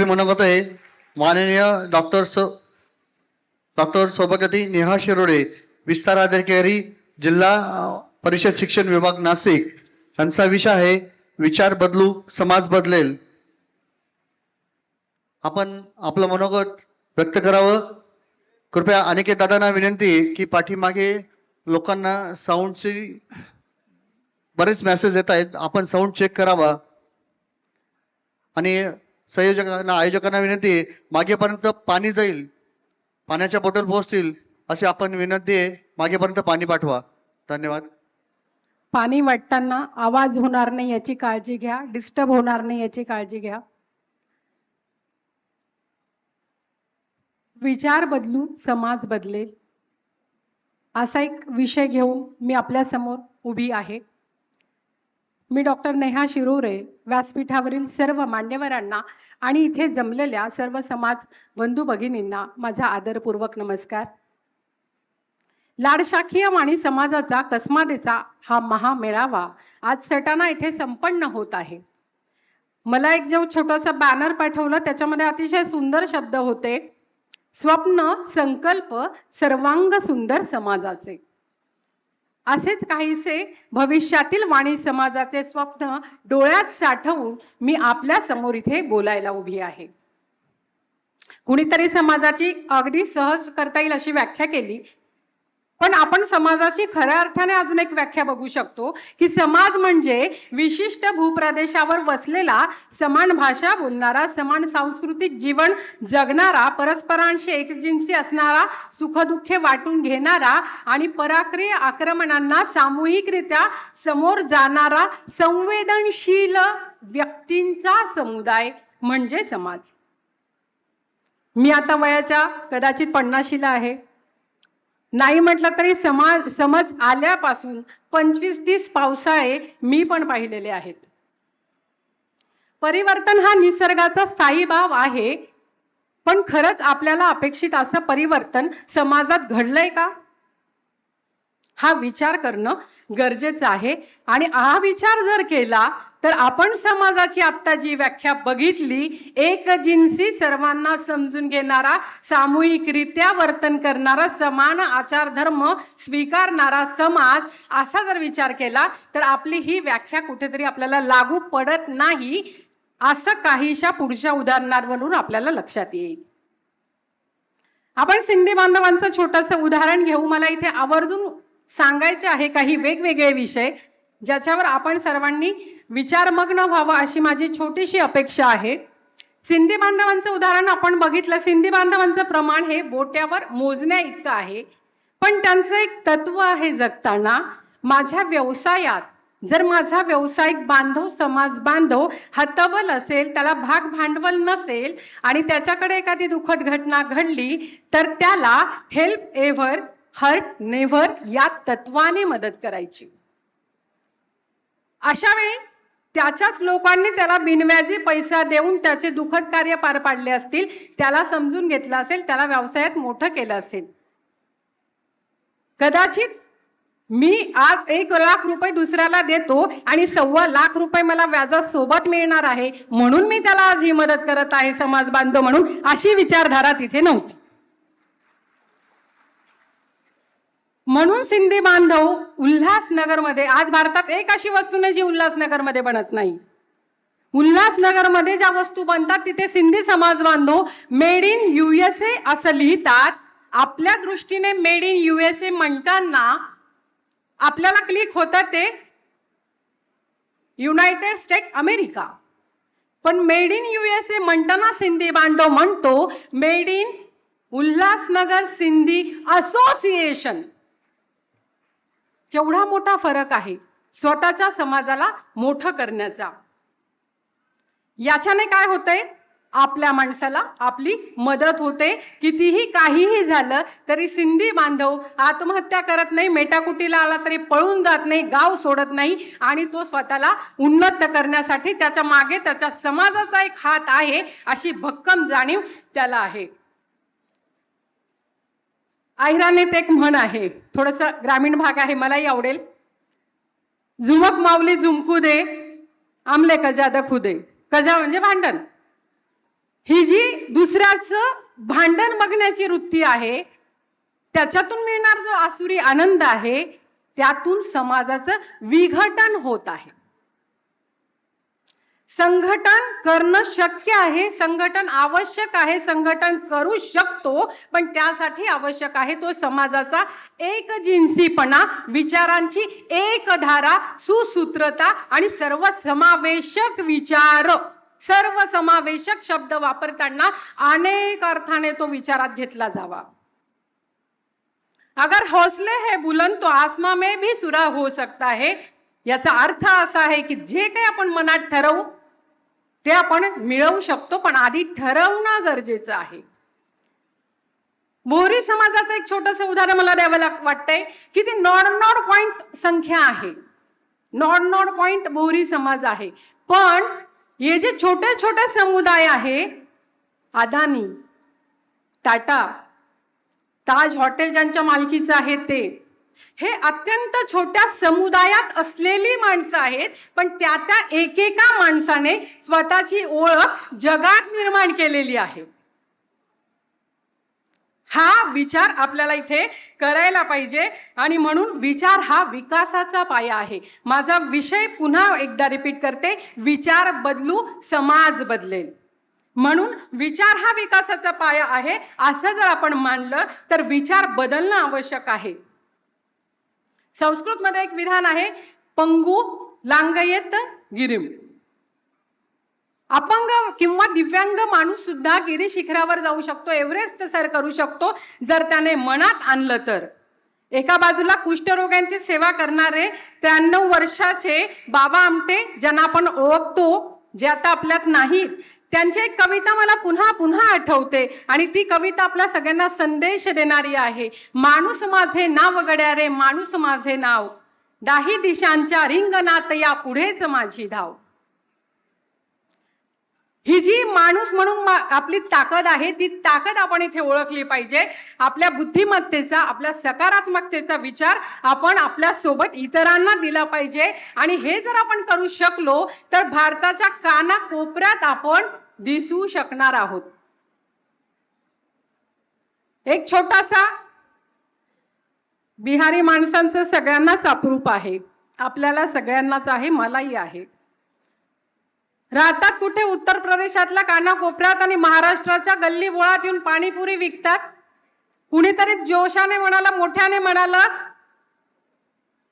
पुढील मनोगत आहे माननीय डॉक्टर सो डॉक्टर सौभाग्यवती नेहा शिरोडे विस्तार अधिकारी जिल्हा परिषद शिक्षण विभाग नाशिक यांचा विषय आहे विचार बदलू समाज बदलेल. आपण आपलं मनोगत व्यक्त करावं. कृपया अनेक दादांना विनंती की पाठीमागे लोकांना साऊंडची बरेच मेसेज येत आहेत. आपण साऊंड चेक करावा. आणि संयोजकांना आयोजकांना विनंती मागेपर्यंत पाणी जाईल पाण्याच्या बॉटल पोहोचतील अशी आपण विनंती आहे मागेपर्यंत पाणी पाठवा. धन्यवाद. पाणी वाटताना आवाज होणार नाही याची काळजी घ्या डिस्टर्ब होणार नाही याची काळजी घ्या. विचार बदलू समाज बदलेल. असा एक विषय घेऊन मी आपल्यासमोर उभी आहे. मी डॉक्टर नेहा शिरोरे व्यासपीठावरील सर्व मान्यवरांना आणि इथे जमलेल्या सर्व समाज बंधू भगिनींना माझा आदरपूर्वक नमस्कार. लाडशाखीय वाणी समाजाचा कसमादेचा हा महामेळावा आज सटाणा येथे संपन्न होत आहे. मला एक जो छोटासा बॅनर पाठवलं त्याच्यामध्ये अतिशय सुंदर शब्द होते स्वप्न संकल्प सर्वांग सुंदर समाजाचे. असेच काहीसे भविष्यातील वाणी समाजाचे स्वप्न डोळ्यात साठवून मी आपल्यासमोर इथे बोलायला उभी आहे. कुणीतरी समाजाची अगदी सहज करता येईल अशी व्याख्या केली पण आपण समाजाची खऱ्या अर्थाने अजून एक व्याख्या बघू शकतो की समाज म्हणजे विशिष्ट भूप्रदेशावर वसलेला समान भाषा बोलणारा समान सांस्कृतिक जीवन जगणारा परस्परांशी एकजिन्सी असणारा सुखदुःखे वाटून घेणारा आणि पराक्रिय आक्रमणांना सामूहिकरित्या समोर जाणारा संवेदनशील व्यक्तींचा समुदाय म्हणजे समाज. मी आता वयाच्या कदाचित पन्नाशीला आहे. नाही म्हटलं तरी समाज समज आल्यापासून पंचवीस तीस पावसाळे मी पण पाहिलेले आहेत. परिवर्तन हा निसर्गाचा स्थायी भाव आहे पण खरंच आपल्याला अपेक्षित असं परिवर्तन समाजात घडलंय का? हा विचार करणं गरजेचं आहे. आणि हा विचार जर केला तर आपण समाजाची आता जी व्याख्या बघितली एक जिन्सी सर्वांना समजून घेणारा सामूहिकरित्या वर्तन करणारा समान आचार धर्म स्वीकारणारा समाज असा जर विचार केला तर आपली ही व्याख्या कुठेतरी आपल्याला लागू पडत नाही असं काहीशा पुढच्या उदाहरणांवरून आपल्याला लक्षात येईल. आपण सिंधी बांधवांचं छोटस उदाहरण घेऊ. मला इथे आवर्जून सांगायचे आहे काही वेगवेगळे विषय ज्याच्यावर आपण सर्वांनी विचारमग्न व्हावं अशी माझी छोटीशी अपेक्षा आहे. सिंधी बांधवांचं उदाहरण आपण बघितलं. सिंधी बांधवांचं प्रमाण हे बोट्यावर मोजण्या इतकं आहे. पण त्यांचं एक तत्व आहे जगताना माझ्या व्यवसायात जर माझा व्यावसायिक बांधव समाज बांधव हतबल असेल त्याला भाग भांडवल नसेल आणि त्याच्याकडे एखादी दुखद घटना घडली तर त्याला हेल्प एव्हर हर्ट नेव्हर या तत्वाने मदत करायची. अशा वेळी त्याच्याच लोकांनी त्याला बिनव्याजी पैसा देऊन त्याचे दुःखद कार्य पार पाडले असतील त्याला समजून घेतलं असेल त्याला व्यवसायात मोठं केलं असेल. कदाचित मी आज एक लाख रुपये दुसऱ्याला देतो आणि सव्वा लाख रुपये मला व्याजा सोबत मिळणार आहे म्हणून मी त्याला आज ही मदत करत आहे समाज बांधव म्हणून अशी विचारधारा तिथे नव्हती. म्हणून सिंधी बांधव उल्हासनगरमध्ये आज भारतात एक अशी वस्तू नाही जी उल्हासनगरमध्ये बनत नाही. उल्हासनगरमध्ये ज्या वस्तू बनतात तिथे सिंधी समाज बांधव मेड इन युएसए असं लिहितात. आपल्या दृष्टीने मेड इन युएसए म्हणताना आपल्याला क्लिक होतं ते युनायटेड स्टेट अमेरिका पण मेड इन युएसए म्हणताना सिंधी बांधव म्हणतो made in Ulhasnagar Sindhi association केवढा मोठा फरक आहे? स्वतःच्या समाजाला मोठं करण्याचा. याच्याने काय होतंय? आपल्या माणसाला आपली मदत होते. कितीही काहीही झालं तरी सिंधी बांधव आत्महत्या करत नाही मेटाकुटीला आला तरी पळून जात नाही गाव सोडत नाही आणि तो स्वतःला उन्नत करण्यासाठी त्याच्यामागे त्याच्या समाजाचा एक हात आहे अशी भक्कम जाणीव त्याला आहे. आहिरानेत एक म्हण आहे. थोडस ग्रामीण भाग आहे मलाही आवडेल. झुमक माऊली झुमकू दे आमले कजा दखू दे. कजा म्हणजे भांडण. ही जी दुसऱ्याचं भांडण बघण्याची वृत्ती आहे त्याच्यातून मिळणार जो आसुरी आनंद आहे त्यातून समाजाचं विघटन होत आहे. संघटन करणं शक्य आहे संघटन आवश्यक आहे संघटन करू शकतो पण त्यासाठी आवश्यक आहे तो समाजाचा एक जिन्सीपणा विचारांची एक धारा सुसूत्रता आणि सर्व समावेशक विचार. सर्व समावेशक शब्द वापरताना अनेक अर्थाने तो विचारात घेतला जावा. अगर हौसले है बुलंद तो आसमा में भी सुरा हो सकता है. याचा अर्थ असा आहे की जे काही आपण मनात ठरवू ते आपण मिळवू शकतो पण आधी ठरवणं गरजेचं आहे. मोहरी समाजाचं एक छोटस उदाहरण मला द्यावं लाग वाटतंय की ती नॉड नॉड पॉइंट संख्या आहे. नॉड नॉड पॉइंट मोहरी समाज आहे. पण हे जे छोटे छोटे समुदाय आहे अदानी टाटा ताज हॉटेल ज्यांच्या मालकीचं आहे ते हे अत्यंत छोट्या समुदायात असलेली माणसं आहेत पण त्या त्या एकेका माणसाने स्वतःची ओळख जगात निर्माण केलेली आहे. हा विचार आपल्याला इथे करायला पाहिजे आणि म्हणून विचार हा विकासाचा पाया आहे. माझा विषय पुन्हा एकदा रिपीट करते विचार बदलू समाज बदलेल. म्हणून विचार हा विकासाचा पाया आहे असं जर आपण मानलं तर विचार बदलणं आवश्यक आहे. संस्कृत मध्ये एक विधान आहे पंगू लांगयेत गिरिम. अपंग किंवा दिव्यांग माणूस सुद्धा गिरी शिखरावर जाऊ शकतो एव्हरेस्ट सर करू शकतो जर त्याने मनात आणलं तर. एका बाजूला कुष्ठरोग्यांची सेवा करणारे त्र्याण्णव वर्षाचे बाबा आमटे ज्यांना आपण ओळखतो जे आता आपल्यात नाहीत त्यांची एक कविता मला पुन्हा पुन्हा आठवते आणि ती कविता आपल्या सगळ्यांना संदेश देणारी आहे. माणूस माझे नाव गड्या रे माणूस माझे नाव. दाही दिशांच्या रिंगणात या पुढेच माझी धाव. ही जी माणूस म्हणून आपली ताकद आहे ती ताकद आपण इथे ओळखली पाहिजे. आपल्या बुद्धिमत्तेचा आपल्या सकारात्मकतेचा विचार आपण आपल्यासोबत इतरांना दिला पाहिजे. आणि हे जर आपण करू शकलो तर भारताच्या कानाकोपऱ्यात आपण दिसू शकणार आहोत. एक छोटासा बिहारी माणसांचं सगळ्यांनाच अप्रूप आहे. आपल्याला सगळ्यांनाच आहे मलाही आहे. राहतात कुठे? उत्तर प्रदेशातल्या कानाकोपऱ्यात आणि महाराष्ट्राच्या गल्ली बोळात येऊन पाणीपुरी विकतात. कुणीतरी जोशाने म्हणाला मोठ्याने म्हणाला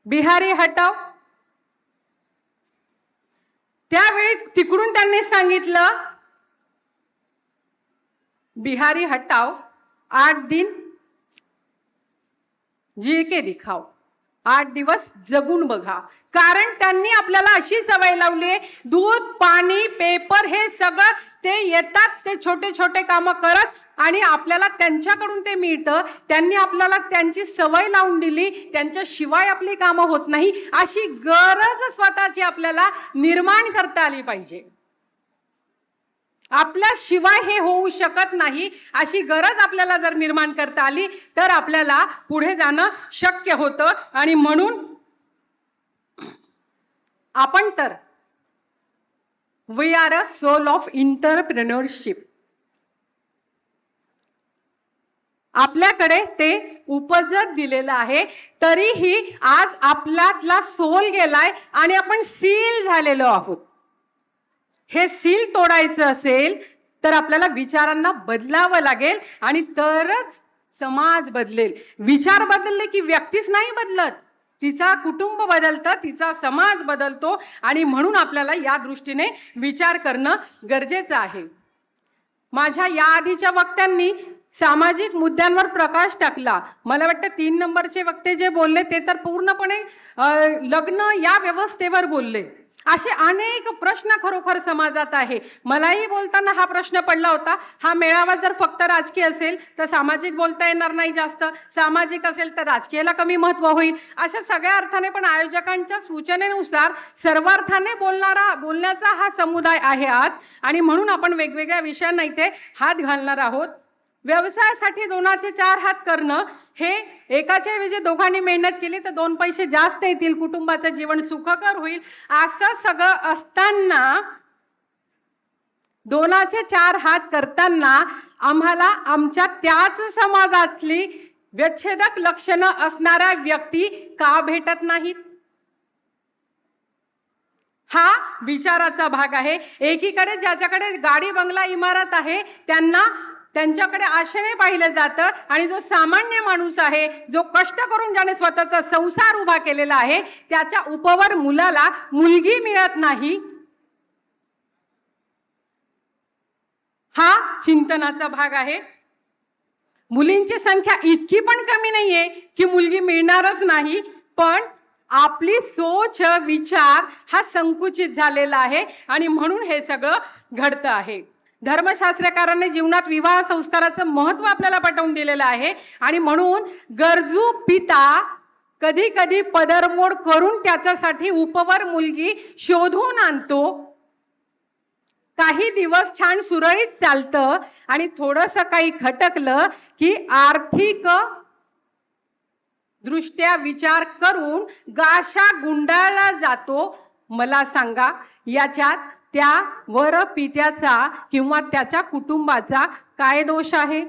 बिहारी हटाव. त्यावेळी तिकडून त्यांनी सांगितलं बिहारी हटाव आठ दिन जी के दिखाव. आठ दिवस जगून बघा. कारण त्यांनी आपल्याला अशी सवय लावली दूध पाणी पेपर हे सगळं ते येतात ते छोटे छोटे काम करत आणि आपल्याला त्यांच्याकडून ते मिळतं. त्यांनी आपल्याला त्यांची सवय लावून दिली त्यांच्याशिवाय आपली कामं होत नाही. अशी गरज स्वतःची आपल्याला निर्माण करता आली पाहिजे. आपल्या शिवाय हे होऊ शकत नाही अशी गरज आपल्याला जर निर्माण करता आली तर आपल्याला पुढे जाणं शक्य होतं. आणि म्हणून आपण तर we are a soul of entrepreneurship आपल्याकडे ते उपजत दिलेलं आहे तरीही आज आपल्यातला सोल गेलाय आणि आपण सील झालेलो आहोत. हे सील तोडायचं असेल तर आपल्याला विचारांना बदलावं लागेल आणि तरच समाज बदलेल. विचार बदलले की व्यक्तीच नाही बदलत. तिचा कुटुंब बदलतं तिचा समाज बदलतो आणि म्हणून आपल्याला या दृष्टीने विचार करणं गरजेचं आहे. माझ्या या आधीच्या वक्त्यांनी सामाजिक मुद्द्यांवर प्रकाश टाकला. मला वाटतं तीन नंबरचे वक्ते जे बोलले ते तर पूर्णपणे लग्न या व्यवस्थेवर बोलले. असे अनेक प्रश्न खरोखर समाजात आहे. मलाही बोलताना हा प्रश्न पडला होता. हा मेळावा जर फक्त राजकीय असेल तर सामाजिक बोलता येणार नाही जास्त. सामाजिक असेल तर राजकीयाला कमी महत्त्व होईल. अशा सगळ्या अर्थाने पण आयोजकांच्या सूचनेनुसार सर्व अर्थाने बोलणारा बोलण्याचा हा समुदाय आहे आज. आणि म्हणून आपण वेगवेगळ्या विषयांना इथे हात घालणार आहोत. व्यवसायासाठी दोनाचे चार हात करणं हे एकाच्या ऐवजी दोघांनी मेहनत केली तर दोन पैसे जास्त येतील कुटुंबाचं जीवन सुखकर होईल. असं सगळं असताना दोनाचे चार हात करताना आम्हाला आमच्या त्याच समाजातली व्यच्छेदक लक्षणं असणाऱ्या व्यक्ती का भेटत नाहीत? हा विचाराचा भाग आहे. एकीकडे ज्याच्याकडे गाडी बंगला इमारत आहे त्यांना त्यांच्याकडे आशेने पाहिलं जातं आणि जो सामान्य माणूस आहे जो कष्ट करून ज्याने स्वतःचा संसार उभा केलेला आहे त्याच्या उपवर मुलाला मुलगी मिळत नाही. हा चिंतनाचा भाग आहे. मुलींची संख्या इतकी पण कमी नाहीये की मुलगी मिळणारच नाही पण आपली सोच विचार हा संकुचित झालेला आहे आणि म्हणून हे सगळं घडतं आहे. धर्मशास्त्रकारांनी जीवनात विवाह संस्काराचं महत्त्व आपल्याला पटवून दिलेलं आहे. आणि म्हणून गरजू पिता कधी कधी पदरमोड करून त्याच्यासाठी उपवर मुलगी शोधून आणतो. काही दिवस छान सुरळीत चालतं आणि थोडस काही खटकलं की आर्थिक दृष्ट्या विचार करून गाशा गुंडाळला जातो. मला सांगा याच्यात त्या वर पित्याचा किंवा त्याच्या कुटुंबाचा काय दोष आहे?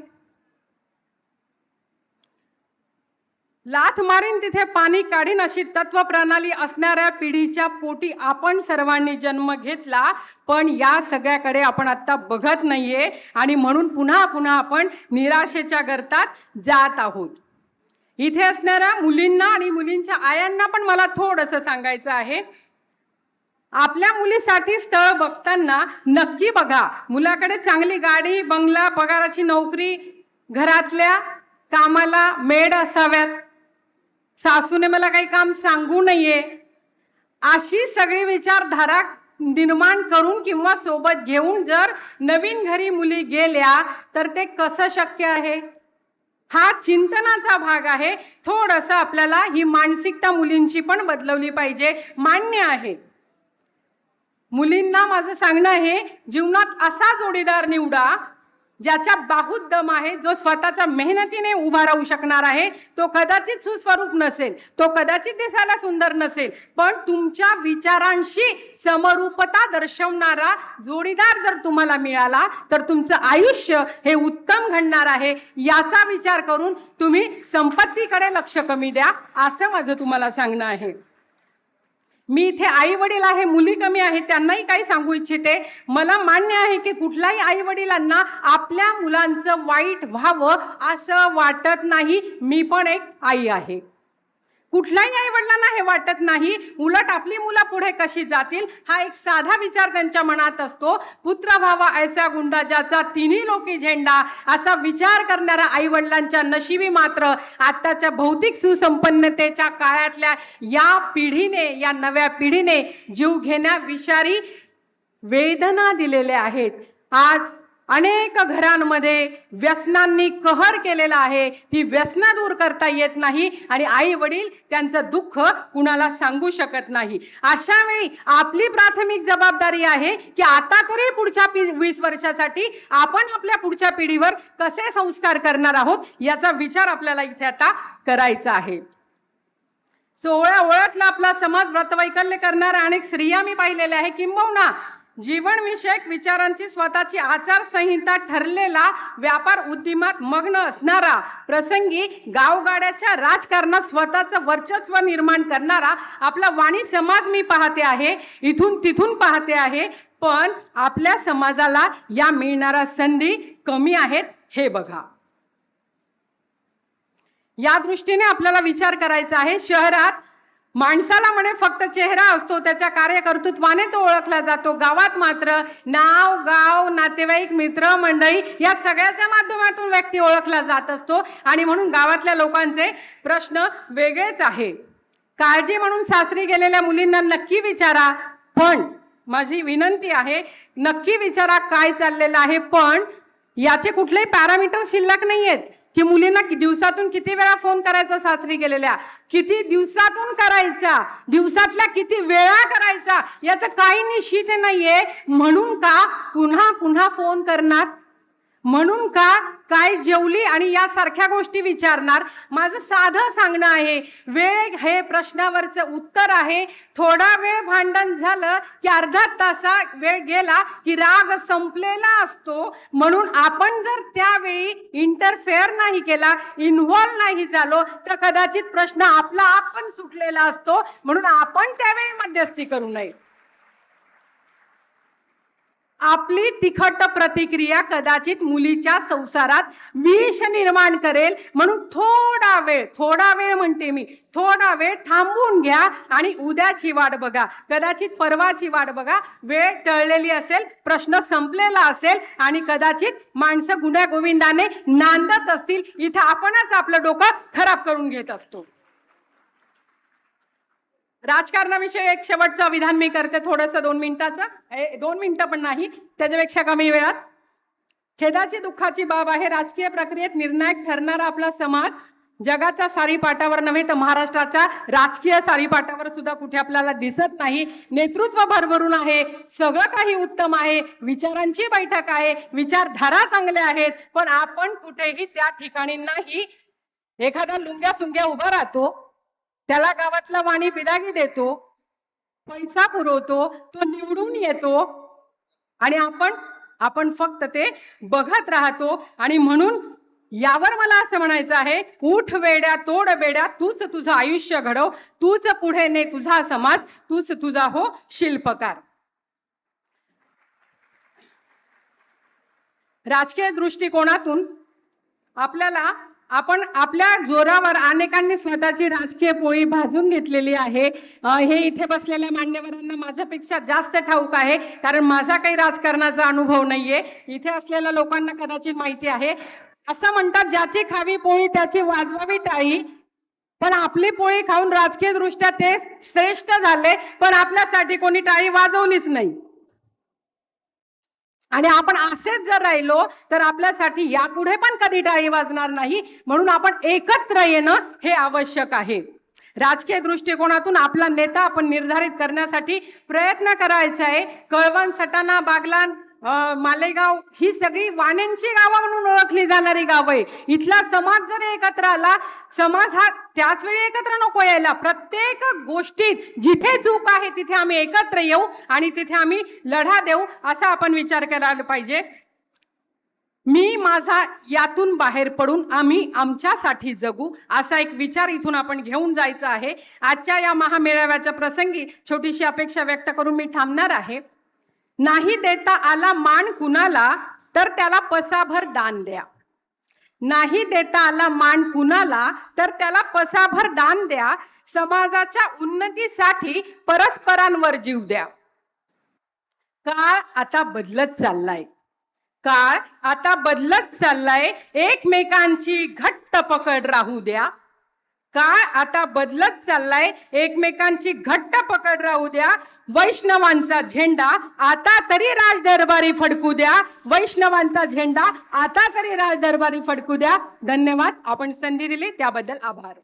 लाथ मारीन तिथे पाणी काढीन अशी तत्व प्रणाली असणाऱ्या पिढीच्या पोटी आपण सर्वांनी जन्म घेतला पण या सगळ्याकडे आपण आता बघत नाहीये आणि म्हणून पुन्हा पुन्हा आपण निराशेच्या गर्तात जात आहोत. इथे असणाऱ्या मुलींना आणि मुलींच्या आयांना पण मला थोडस सांगायचं आहे. आपल्या मुलीसाठी स्थळ बघताना नक्की बघा. मुलाकडे चांगली गाडी बंगला पगाराची नोकरी घरातल्या कामाला मेड असाव्यात. सासूने मला काही काम सांगू नये. अशी सगळी विचारधारा निर्माण करून किंवा सोबत घेऊन जर नवीन घरी मुली गेल्या तर ते कसं शक्य आहे? हा चिंतनाचा भाग आहे. थोडस आपल्याला ही मानसिकता मुलींची पण बदलवली पाहिजे. मान्य आहे. मुलींना माझं सांगणं आहे जीवनात असा जोडीदार निवडा ज्याच्या बाहूत दम आहे जो स्वतःच्या मेहनतीने उभा राहू शकणार आहे तो कदाचित सुस्वरूप नसेल तो कदाचित दिसायला सुंदर नसेल पण तुमच्या विचारांशी समरूपता दर्शवणारा जोडीदार जर तुम्हाला मिळाला तर तुमचं आयुष्य हे उत्तम घडणार आहे याचा विचार करून तुम्ही संपत्तीकडे लक्ष कमी द्या असं माझं तुम्हाला सांगणं आहे. मी इथे आई वडील आहे मुली कमी आहेत त्यांनाही काही सांगू इच्छिते. मला मान्य आहे की कुठल्याही आई वडिलांना आपल्या मुलांचं वाईट व्हावं असं वाटत नाही. मी पण एक आई आहे. कुठल्याही आई वडिलांना हे वाटत नाही उलट आपली मुलं पुढे कशी जातील? हा एक साधा विचार त्यांच्या मनात असतो. पुत्र व्हावा ऐसा गुंडा ज्याचा तिन्ही लोकी झेंडा असा विचार करणाऱ्या आई वडिलांच्या नशिबी मात्र आताच्या भौतिक सुसंपन्नतेच्या काळातल्या या पिढीने या नव्या पिढीने जीव घेण्या विषारी वेदना दिलेल्या आहेत. आज अनेक घरांमध्ये व्यसनांनी कहर केलेला आहे. ती व्यसनं दूर करता येत नाही आणि आई वडील त्यांचं दुःख कुणाला सांगू शकत नाही. अशा वेळी आपली प्राथमिक जबाबदारी आहे की आता तरी पुढच्या वीस वर्षासाठी आपण आपल्या पुढच्या पिढीवर कसे संस्कार करणार आहोत याचा विचार आपल्याला इथे आता करायचा आहे. सोहळ्या ओळखला आपला समाज व्रतवैकल्य करणाऱ्या अनेक स्त्रिया मी पाहिलेल्या आहे. किंबहुना जीवनविषयक विचारांची स्वतःची आचारसंहिता ठरलेला व्यापार उद्यमात मग्न असणारा प्रसंगी गावगाड्याच्या राजकारणात स्वतःचं वर्चस्व निर्माण करणारा आपला वाणी समाज मी पाहते आहे इथून तिथून पाहते आहे पण आपल्या समाजाला या मिळणाऱ्या संधी कमी आहेत हे बघा. या दृष्टीने आपल्याला विचार करायचा आहे शहरात माणसाला म्हणे फक्त चेहरा असतो त्याच्या कार्यकर्तृत्वाने तो ओळखला जातो. गावात मात्र नाव गाव नातेवाईक मित्र मंडळी या सगळ्याच्या माध्यमातून व्यक्ती ओळखला जात असतो. आणि म्हणून गावातल्या लोकांचे प्रश्न वेगळेच आहे. काळजी म्हणून सासरी गेलेल्या मुलींना नक्की विचारा पण माझी विनंती आहे नक्की विचारा काय चाललेलं आहे पण याचे कुठलेही पॅरामीटर शिल्लक नाहीयेत. की मुलींना दिवसातून किती वेळा फोन करायचा सासरी गेलेल्या? किती दिवसातून करायचा? दिवसातल्या किती वेळा करायचा? याचं काही निश्चित नाहीये. म्हणून का पुन्हा पुन्हा फोन करणार? म्हणून का काय जेवली आणि यासारख्या गोष्टी विचारणार? माझं साधं सांगणं आहे वेळ हे प्रश्नावरचं उत्तर आहे. थोडा वेळ भांडण झालं की अर्धा तासा वेळ गेला की राग संपलेला असतो. म्हणून आपण जर त्यावेळी इंटरफेअर नाही केला इन्व्हॉल्व नाही झालो तर कदाचित प्रश्न आपला आपण सुटलेला असतो. म्हणून आपण त्यावेळी मध्यस्थी करू नये. आपली तिखट प्रतिक्रिया कदाचित मुलीच्या संसारात विष निर्माण करेल. म्हणून थोडा वेळ थोडा वेळ म्हणते मी थोडा वेळ थांबून घ्या आणि उद्याची वाट बघा. कदाचित परवाची वाट बघा. वेळ टळलेली असेल प्रश्न संपलेला असेल आणि कदाचित माणसं गुन्ह्या गोविंदाने नांदत असतील. इथं आपणच आपलं डोकं खराब करून घेत असतो. राजकारणाविषयी एक शेवटचं विधान मी करते थोडस दोन मिनिटाचं. दोन मिनिटं पण नाही त्याच्यापेक्षा कमी वेळात. खेदाची दुःखाची बाब आहे राजकीय प्रक्रियेत निर्णायक ठरणारा आपला समाज जगाच्या सारीपाटावर नव्हे तर महाराष्ट्राच्या राजकीय सारीपाटावर सुद्धा कुठे आपल्याला दिसत नाही. नेतृत्व भरभरून आहे सगळं काही उत्तम आहे विचारांची बैठक आहे विचारधारा चांगल्या आहेत पण आपण कुठेही त्या ठिकाणी नाही. एखादा लुंग्या सुंग्या उभा राहतो त्याला गावातला वाणी बिदागी देतो पैसा पुरवतो तो निवडून येतो. आणि आपण आपण फक्त ते बघत राहतो. आणि म्हणून यावर मला असं म्हणायचं आहे उठ वेड्या तोड वेड्या तूच तुझं आयुष्य घडव तूच पुढे ने तुझा समाज तूच तुझा हो शिल्पकार. राजकीय दृष्टिकोनातून आपल्याला आपण आपल्या जोरावर अनेकांनी स्वतःची राजकीय पोळी भाजून घेतलेली आहे. हे इथे बसलेल्या मान्यवरांना माझ्यापेक्षा जास्त ठाऊक आहे कारण माझा काही राजकारणाचा अनुभव नाहीये. इथे असलेल्या लोकांना कदाचित माहिती आहे. असं म्हणतात ज्याची खावी पोळी त्याची वाजवावी टाळी पण आपली पोळी खाऊन राजकीय दृष्ट्या ते श्रेष्ठ झाले पण आपल्यासाठी कोणी टाळी वाजवलीच नाही. आणि आपण असेच जर राहिलो तर आपल्यासाठी यापुढे पण कधी टाळी वाजणार नाही. म्हणून आपण एकत्र येणं हे आवश्यक आहे. राजकीय दृष्टिकोनातून आपला नेता आपण निर्धारित करण्यासाठी प्रयत्न करायचा आहे. कळवण सटाणा बागलान मालेगाव ही सगळी वाण्यांची गावं म्हणून ओळखली जाणारी गावं आहे. इथला समाज जर एकत्र आला समाज हा त्याच वेळी एकत्र नको यायला. प्रत्येक गोष्टीत जिथे चूक आहे तिथे आम्ही एकत्र येऊ आणि तिथे आम्ही लढा देऊ असा आपण विचार करायला पाहिजे. मी माझा यातून बाहेर पडून आम्ही आमच्यासाठी जगू असा एक विचार इथून आपण घेऊन जायचा आहे. आजच्या या महामेळाव्याच्या प्रसंगी छोटीशी अपेक्षा व्यक्त करून मी थांबणार आहे. नाही देता आला मान कुणाला तर त्याला पसाभर दान द्या. नाही देता आला मान कुणाला तर त्याला पसाभर दान द्या. समाजाच्या उन्नतीसाठी परस्परांवर जीव द्या. काळ आता बदलत चाललाय. काळ आता बदलत चाललाय. एकमेकांची घट्ट पकड राहू द्या. काय आता बदलत चाललाय? एकमेकांची घट्ट पकड राहू द्या. वैष्णवांचा झेंडा आता तरी राजदरबारी फडकू द्या. वैष्णवांचा झेंडा आता तरी राजदरबारी फडकू द्या. धन्यवाद. आपण संधी दिली त्याबद्दल आभार.